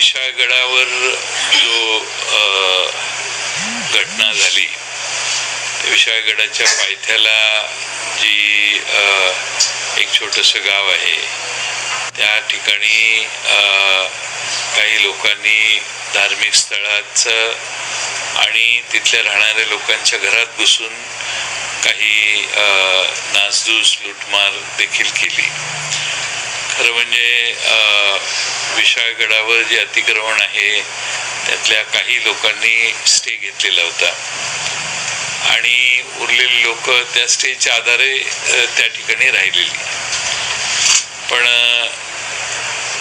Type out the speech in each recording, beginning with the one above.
विशाळगडावर जो घटना झाली विशाळगडाच्या पायथ्याला जी एक छोटंसं गाव आहे त्या ठिकाणी काही लोकांनी धार्मिक स्थळाचं आणि तिथल्या राहणाऱ्या लोकांच्या घरात घुसून काही नासधूस लुटमार देखील केली. खरं म्हणजे विशाळगडावर जे अतिक्रमण आहे त्यातल्या काही लोकांनी स्टे घेतलेला होता. आणि उरलेले लोक त्या स्टेच्या आधारे त्या ठिकाणी राहिलेली. पण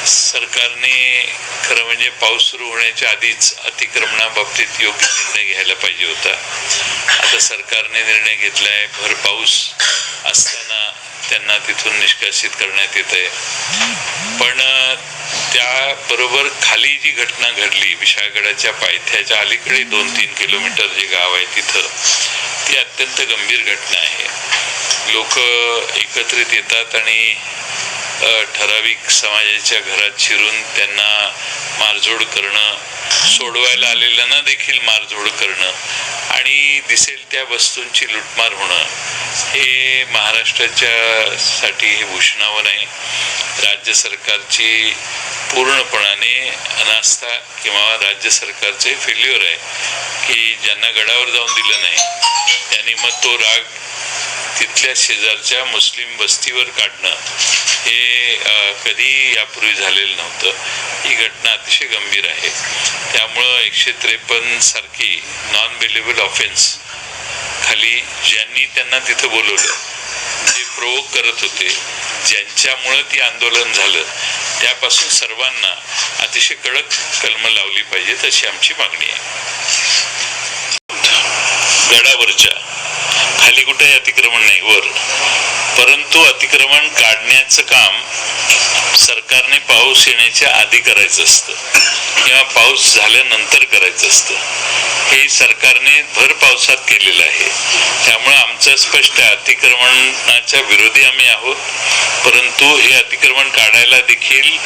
सरकारने खरं म्हणजे पाऊस सुरू होण्याच्या आधीच अतिक्रमणाबाबतीत योग्य निर्णय घ्यायला पाहिजे होता. आता सरकारने निर्णय घेतलाय भर पाऊस असताना त्यांना तिथून निष्कासित करण्यात येत आहे. पण त्याबरोबर खाली जी घटना घडली विशाळगडाच्या पायथ्याच्या अलीकडे दोन तीन किलोमीटर जे गाव आहे तिथं ती अत्यंत गंभीर घटना आहे. लोक एकत्रित येतात आणि ठराविक समाजाच्या घरात शिरून त्यांना मारझोड करणं सोडवायला आलेल्यांना देखील मारझोड करणं आणि दिसेल त्या वस्तूंची लुटमार होणं हे महाराष्ट्राच्या साठी हे भूषणावं नाही. राज्य सरकारची पूर्णपणाने अनास्था किंवा राज्य सरकारचे फेल्युअर आहे की ज्यांना गडावर जाऊन दिलं नाही त्यांनी मग तो राग तिथल्या शेजारच्या मुस्लिम वस्तीवर काढणं हे कधी यापूर्वी झालेलं नव्हतं. ही घटना अतिशय गंभीर आहे. त्यामुळं एकशे त्रेपन्न सारखी नॉन बेलेबल ऑफेन्स खाली ज्यांनी त्यांना तिथं बोलवलं जे प्रोवोक करत होते ज्यांच्यामुळं ती आंदोलन झालं त्यापासून सर्वांना अतिशय कडक कलम लावली पाहिजेत अशी आमची मागणी आहे. गडावरच्या खाली कुठेही अतिक्रमण नाही वर. परंतु अतिक्रमण काढण्याचं काम सरकारने पाऊस येण्याच्या आधी करायचं असतं. किंवा पाऊस झाल्यानंतर करायचं असतं. हे सरकारने भर पावसात केलेलं आहे. त्यामुळे आमचं स्पष्ट अतिक्रमणाच्या विरोधी आम्ही आहोत. परंतु हे अतिक्रमण काढायला देखील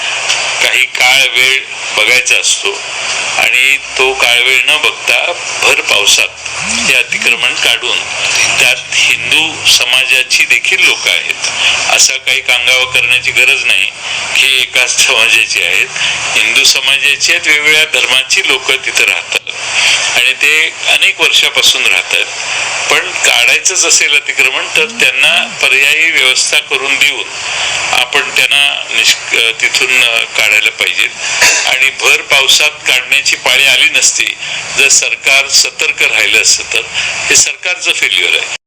काही काळ वेळ बघायचा असतो. आणि तो काळ वेळ न बघता भर पावसात हे अतिक्रमण काढून त्यात हिंदू समाजाची देखील लोक आहेत. असा काही कांगावा करण्याची गरज नाही ही एकाच समाजाची आहेत. हिंदू समाजाची आहेत वेगवेगळ्या धर्माची लोक तिथं राहतात. आणि ते अनेक वर्षापासून राहतात. पण काढायचंच असेल अतिक्रमण तर त्यांना पर्यायी व्यवस्था करून देऊन आपण त्यांना निष्क तिथून काढायला पाहिजेत. आणि भर पावसात काढण्याची पाळी आली नसती जर सरकार सतर्क राहिलं असतं तर हे सरकारचं फेल्युअर आहे.